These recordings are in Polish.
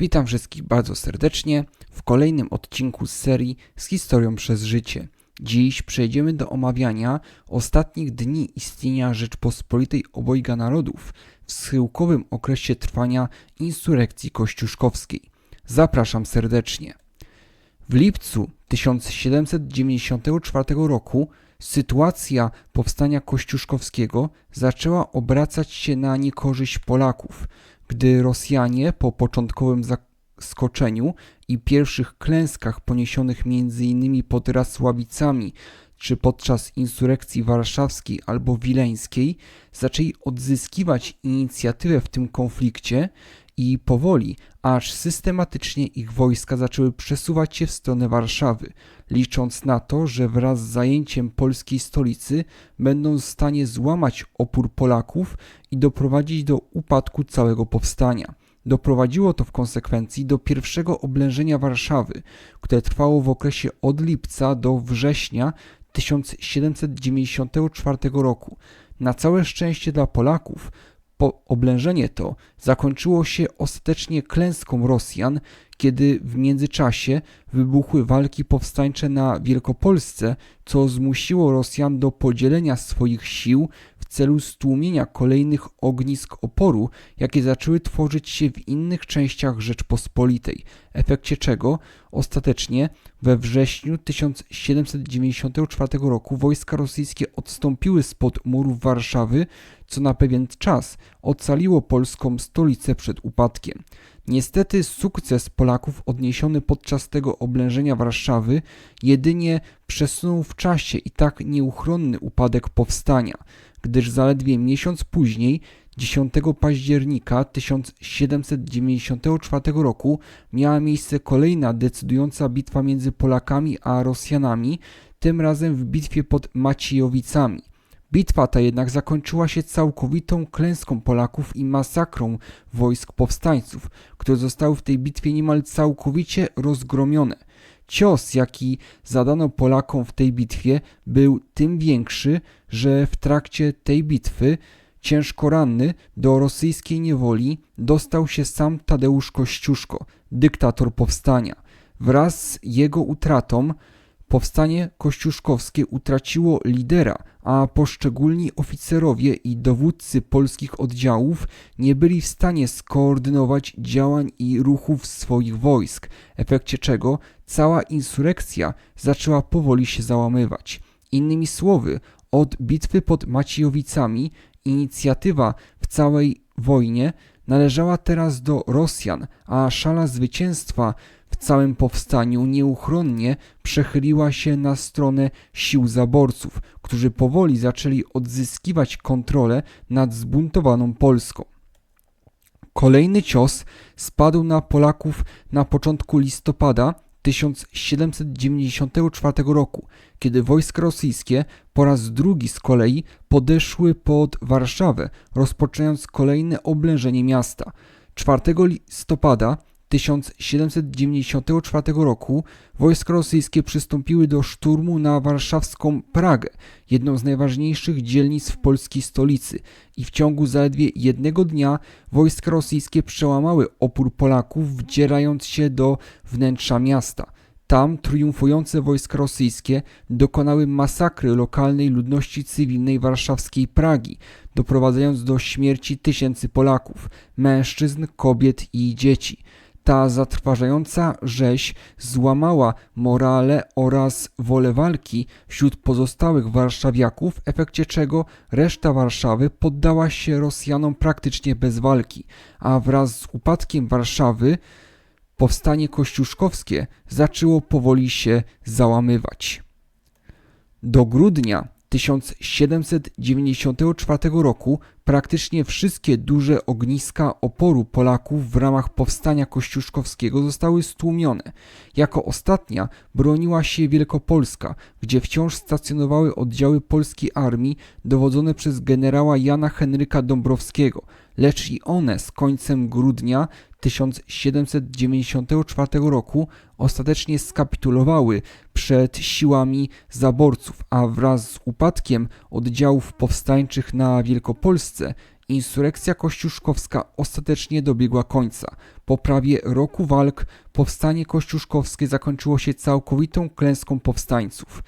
Witam wszystkich bardzo serdecznie w kolejnym odcinku z serii z historią przez życie. Dziś przejdziemy do omawiania ostatnich dni istnienia Rzeczpospolitej Obojga Narodów w schyłkowym okresie trwania insurekcji kościuszkowskiej. Zapraszam serdecznie. W lipcu 1794 roku sytuacja powstania kościuszkowskiego zaczęła obracać się na niekorzyść Polaków, gdy Rosjanie po początkowym zaskoczeniu i pierwszych klęskach poniesionych m.in. pod Rasławicami czy podczas insurekcji warszawskiej albo wileńskiej zaczęli odzyskiwać inicjatywę w tym konflikcie i powoli, aż systematycznie ich wojska zaczęły przesuwać się w stronę Warszawy, licząc na to, że wraz z zajęciem polskiej stolicy będą w stanie złamać opór Polaków i doprowadzić do upadku całego powstania. Doprowadziło to w konsekwencji do pierwszego oblężenia Warszawy, które trwało w okresie od lipca do września 1794 roku. Na całe szczęście dla Polaków po oblężenie to zakończyło się ostatecznie klęską Rosjan, kiedy w międzyczasie wybuchły walki powstańcze na Wielkopolsce, co zmusiło Rosjan do podzielenia swoich sił celu stłumienia kolejnych ognisk oporu, jakie zaczęły tworzyć się w innych częściach Rzeczpospolitej, efekcie czego ostatecznie we wrześniu 1794 roku wojska rosyjskie odstąpiły spod murów Warszawy, co na pewien czas ocaliło polską stolicę przed upadkiem. Niestety sukces Polaków odniesiony podczas tego oblężenia Warszawy jedynie przesunął w czasie i tak nieuchronny upadek powstania, gdyż zaledwie miesiąc później 10 października 1794 roku miała miejsce kolejna decydująca bitwa między Polakami a Rosjanami, tym razem w bitwie pod Maciejowicami. Bitwa ta jednak zakończyła się całkowitą klęską Polaków i masakrą wojsk powstańców, które zostały w tej bitwie niemal całkowicie rozgromione. Cios, jaki zadano Polakom w tej bitwie, był tym większy, że w trakcie tej bitwy ciężko ranny do rosyjskiej niewoli dostał się sam Tadeusz Kościuszko, dyktator powstania. Wraz z jego utratą Powstanie kościuszkowskie utraciło lidera, a poszczególni oficerowie i dowódcy polskich oddziałów nie byli w stanie skoordynować działań i ruchów swoich wojsk, efekcie czego cała insurekcja zaczęła powoli się załamywać. Innymi słowy, od bitwy pod Maciejowicami inicjatywa w całej wojnie należała teraz do Rosjan, a szala zwycięstwa w całym powstaniu nieuchronnie przechyliła się na stronę sił zaborców, którzy powoli zaczęli odzyskiwać kontrolę nad zbuntowaną Polską. Kolejny cios spadł na Polaków na początku listopada 1794 roku, kiedy wojska rosyjskie po raz drugi z kolei podeszły pod Warszawę, rozpoczynając kolejne oblężenie miasta. 4 listopada 1794 roku wojska rosyjskie przystąpiły do szturmu na warszawską Pragę, jedną z najważniejszych dzielnic w polskiej stolicy i w ciągu zaledwie jednego dnia wojska rosyjskie przełamały opór Polaków, wdzierając się do wnętrza miasta. Tam triumfujące wojska rosyjskie dokonały masakry lokalnej ludności cywilnej warszawskiej Pragi, doprowadzając do śmierci tysięcy Polaków, mężczyzn, kobiet i dzieci. Ta zatrważająca rzeź złamała morale oraz wolę walki wśród pozostałych warszawiaków, w efekcie czego reszta Warszawy poddała się Rosjanom praktycznie bez walki, a wraz z upadkiem Warszawy powstanie kościuszkowskie zaczęło powoli się załamywać. Do grudnia 1794 roku praktycznie wszystkie duże ogniska oporu Polaków w ramach powstania kościuszkowskiego zostały stłumione. Jako ostatnia broniła się Wielkopolska, gdzie wciąż stacjonowały oddziały polskiej armii dowodzone przez generała Jana Henryka Dąbrowskiego, lecz i one z końcem grudnia 1794 roku ostatecznie skapitulowały przed siłami zaborców, a wraz z upadkiem oddziałów powstańczych na Wielkopolsce Insurekcja kościuszkowska ostatecznie dobiegła końca. Po prawie roku walk powstanie kościuszkowskie zakończyło się całkowitą klęską powstańców.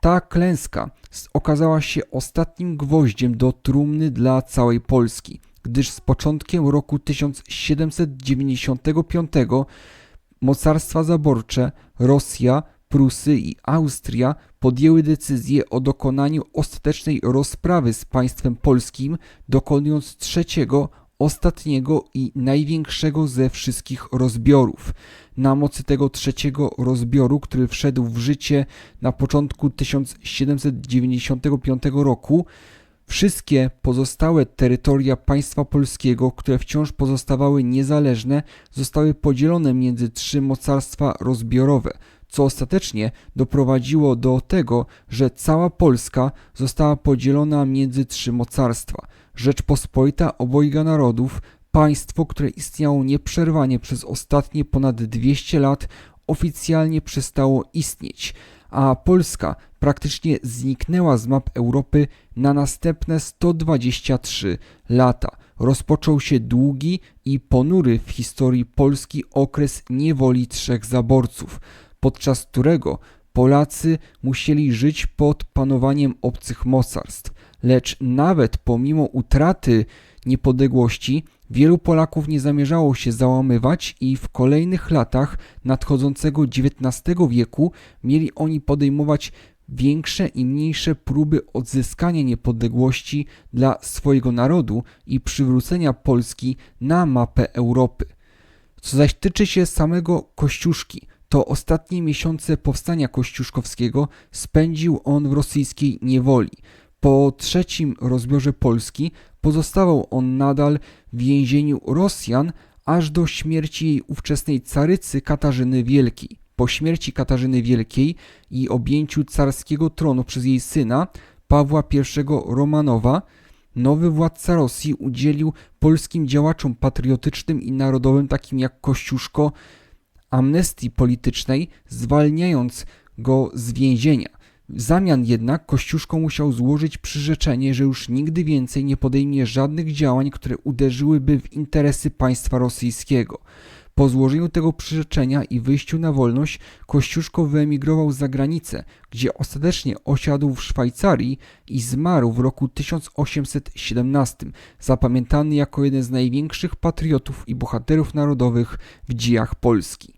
Ta klęska okazała się ostatnim gwoździem do trumny dla całej Polski, gdyż z początkiem roku 1795 mocarstwa zaborcze Rosja, Prusy i Austria podjęły decyzję o dokonaniu ostatecznej rozprawy z państwem polskim, dokonując trzeciego, ostatniego i największego ze wszystkich rozbiorów. Na mocy tego trzeciego rozbioru, który wszedł w życie na początku 1795 roku, Wszystkie pozostałe terytoria państwa polskiego, które wciąż pozostawały niezależne, zostały podzielone między trzy mocarstwa rozbiorowe, co ostatecznie doprowadziło do tego, że cała Polska została podzielona między trzy mocarstwa: Rzeczpospolita obojga narodów, państwo, które istniało nieprzerwanie przez ostatnie ponad 200 lat, oficjalnie przestało istnieć, a Polska praktycznie zniknęła z map Europy na następne 123 lata. Rozpoczął się długi i ponury w historii Polski okres niewoli trzech zaborców, podczas którego Polacy musieli żyć pod panowaniem obcych mocarstw. Lecz nawet pomimo utraty niepodległości, wielu Polaków nie zamierzało się załamywać i w kolejnych latach nadchodzącego XIX wieku mieli oni podejmować większe i mniejsze próby odzyskania niepodległości dla swojego narodu i przywrócenia Polski na mapę Europy. Co zaś tyczy się samego Kościuszki, to ostatnie miesiące powstania kościuszkowskiego spędził on w rosyjskiej niewoli. Po trzecim rozbiorze Polski pozostawał on nadal w więzieniu Rosjan aż do śmierci jej ówczesnej carycy Katarzyny Wielkiej. Po śmierci Katarzyny Wielkiej i objęciu carskiego tronu przez jej syna, Pawła I Romanowa, nowy władca Rosji udzielił polskim działaczom patriotycznym i narodowym, takim jak Kościuszko, amnestii politycznej, zwalniając go z więzienia. W zamian jednak Kościuszko musiał złożyć przyrzeczenie, że już nigdy więcej nie podejmie żadnych działań, które uderzyłyby w interesy państwa rosyjskiego. Po złożeniu tego przyrzeczenia i wyjściu na wolność, Kościuszko wyemigrował za granicę, gdzie ostatecznie osiadł w Szwajcarii i zmarł w roku 1817, zapamiętany jako jeden z największych patriotów i bohaterów narodowych w dziejach Polski.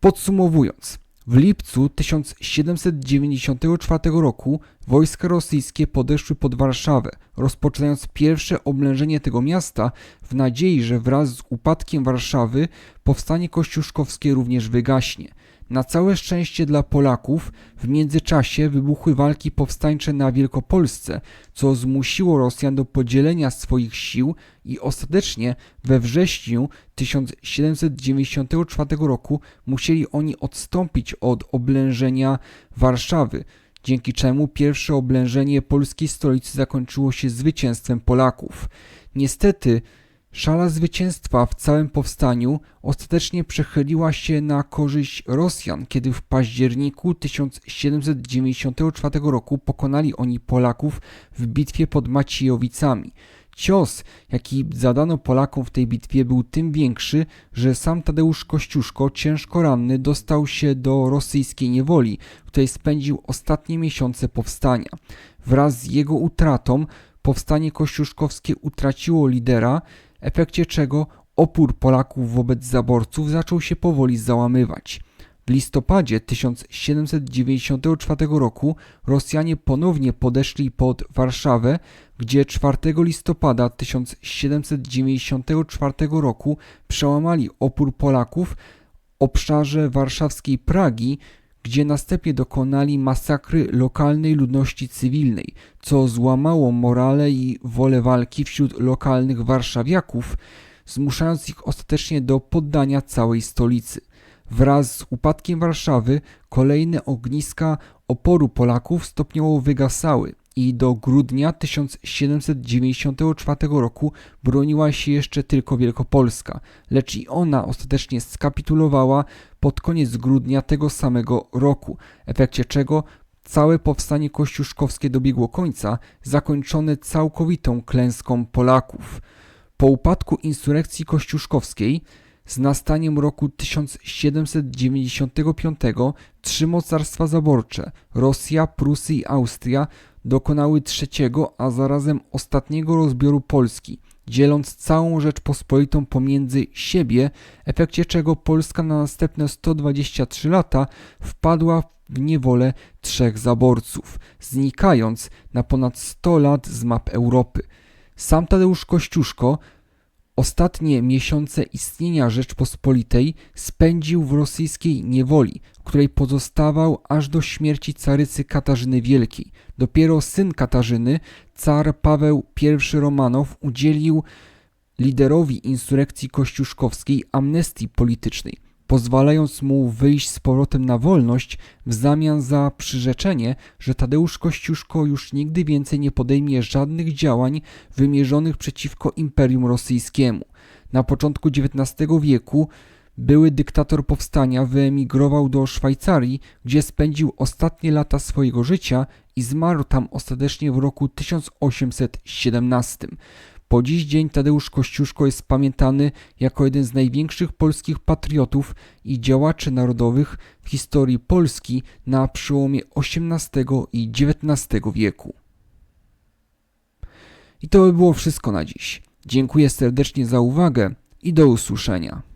Podsumowując, w lipcu 1794 roku wojska rosyjskie podeszły pod Warszawę, rozpoczynając pierwsze oblężenie tego miasta w nadziei, że wraz z upadkiem Warszawy powstanie kościuszkowskie również wygaśnie. Na całe szczęście dla Polaków w międzyczasie wybuchły walki powstańcze na Wielkopolsce, co zmusiło Rosjan do podzielenia swoich sił i ostatecznie we wrześniu 1794 roku musieli oni odstąpić od oblężenia Warszawy, dzięki czemu pierwsze oblężenie polskiej stolicy zakończyło się zwycięstwem Polaków. Niestety Szala zwycięstwa w całym powstaniu ostatecznie przechyliła się na korzyść Rosjan, kiedy w październiku 1794 roku pokonali oni Polaków w bitwie pod Maciejowicami. Cios, jaki zadano Polakom w tej bitwie, był tym większy, że sam Tadeusz Kościuszko, ciężko ranny, dostał się do rosyjskiej niewoli, w której spędził ostatnie miesiące powstania. Wraz z jego utratą powstanie kościuszkowskie utraciło lidera, efekcie czego opór Polaków wobec zaborców zaczął się powoli załamywać. W listopadzie 1794 roku Rosjanie ponownie podeszli pod Warszawę, gdzie 4 listopada 1794 roku przełamali opór Polaków w obszarze warszawskiej Pragi, gdzie następnie dokonali masakry lokalnej ludności cywilnej, co złamało morale i wolę walki wśród lokalnych warszawiaków, zmuszając ich ostatecznie do poddania całej stolicy. Wraz z upadkiem Warszawy kolejne ogniska oporu Polaków stopniowo wygasały i do grudnia 1794 roku broniła się jeszcze tylko Wielkopolska, lecz i ona ostatecznie skapitulowała pod koniec grudnia tego samego roku, w efekcie czego całe powstanie kościuszkowskie dobiegło końca, zakończone całkowitą klęską Polaków. Po upadku insurekcji kościuszkowskiej z nastaniem roku 1795 trzy mocarstwa zaborcze Rosja, Prusy i Austria dokonały trzeciego, a zarazem ostatniego rozbioru Polski, dzieląc całą Rzeczpospolitą pomiędzy siebie, efekcie czego Polska na następne 123 lata wpadła w niewolę trzech zaborców, znikając na ponad 100 lat z map Europy. Sam Tadeusz Kościuszko ostatnie miesiące istnienia Rzeczpospolitej spędził w rosyjskiej niewoli, w której pozostawał aż do śmierci carycy Katarzyny Wielkiej. Dopiero syn Katarzyny, car Paweł I Romanow, udzielił liderowi insurekcji kościuszkowskiej amnestii politycznej, pozwalając mu wyjść z powrotem na wolność w zamian za przyrzeczenie, że Tadeusz Kościuszko już nigdy więcej nie podejmie żadnych działań wymierzonych przeciwko Imperium Rosyjskiemu. Na początku XIX wieku były dyktator powstania wyemigrował do Szwajcarii, gdzie spędził ostatnie lata swojego życia i zmarł tam ostatecznie w roku 1817. Po dziś dzień Tadeusz Kościuszko jest pamiętany jako jeden z największych polskich patriotów i działaczy narodowych w historii Polski na przełomie XVIII i XIX wieku. I to by było wszystko na dziś. Dziękuję serdecznie za uwagę i do usłyszenia.